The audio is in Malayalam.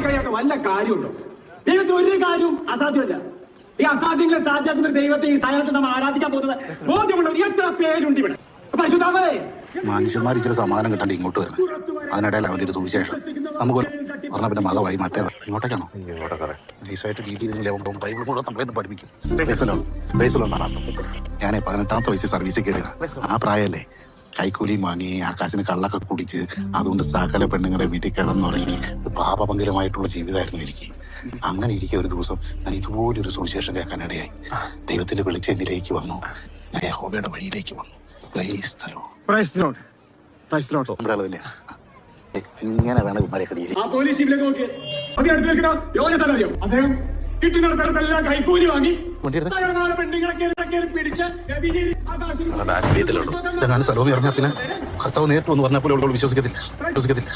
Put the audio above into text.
പോയി കഴിയാത്ത വല്ല കാര്യമുണ്ടോ? ദൈവത്തിന് ഒരു കാര്യവും അസാധ്യമല്ല. ഈ അസാധ്യങ്ങളെ സാധ്യമാക്കുന്ന ദൈവത്തെ ഈ സാധനത്തെ നമ്മൾ ആരാധിക്കാൻ പോകുന്നത് ബോധ്യമുള്ള എത്ര പേരുണ്ട് ഇവിടെ? പരിശുദ്ധാവേ മനുഷ്യന്മാർ ഇച്ചിരി സമാധാനം കിട്ടാണ്ട് ഇങ്ങോട്ട് വരുന്നത്. അതിനിടയിൽ അവന്റെ ഒരു സുവിശേഷം. നമുക്ക് പറഞ്ഞ പിന്നെ മതമായി മറ്റേ ഇങ്ങോട്ടേക്കാണോ? നൈസായിട്ട് ബൈബിൾ കൂടെ നമ്മളെ പഠിപ്പിക്കും. ഞാൻ പതിനെട്ടാമത്തെ വയസ്സിൽ സർവീസിൽ കയറിയതാ. ആ പ്രായമല്ലേ കൈക്കൂലിയും വാങ്ങി ആകാശിന് കള്ളൊക്കെ കുടിച്ച് അതുകൊണ്ട് സകല പെണ്ണുങ്ങളുടെ വീട്ടിൽ കിടന്നുറങ്ങി പാപഭംഗരമായിട്ടുള്ള ജീവിതമായിരുന്നു എനിക്ക്. അങ്ങനെ ഇരിക്കെ ഒരു ദിവസം ഞാൻ ഇതുപോലൊരു സുവിശേഷം കേൾക്കാനിടയായി ദൈവത്തിന്റെ വെളിച്ചെന്നിലേക്ക് വന്നു. ഞാൻ യഹോവയുടെ വഴിയിലേക്ക് വന്നു. ഇങ്ങനെ വേണം അദ്ദേഹം കിട്ടുന്നിടത്തെല്ലാം കൈക്കൂലി വാങ്ങി വണ്ടിയെടുത്ത്. ഇതെങ്ങാനും സലോമി ഇറങ്ങിയാൽ പിന്നെ കർത്താവ് നേരിട്ട് വന്ന് പറഞ്ഞപ്പോൾ അവൾ വിശ്വസിക്കത്തില്ല. വിശ്വസിക്കത്തില്ല.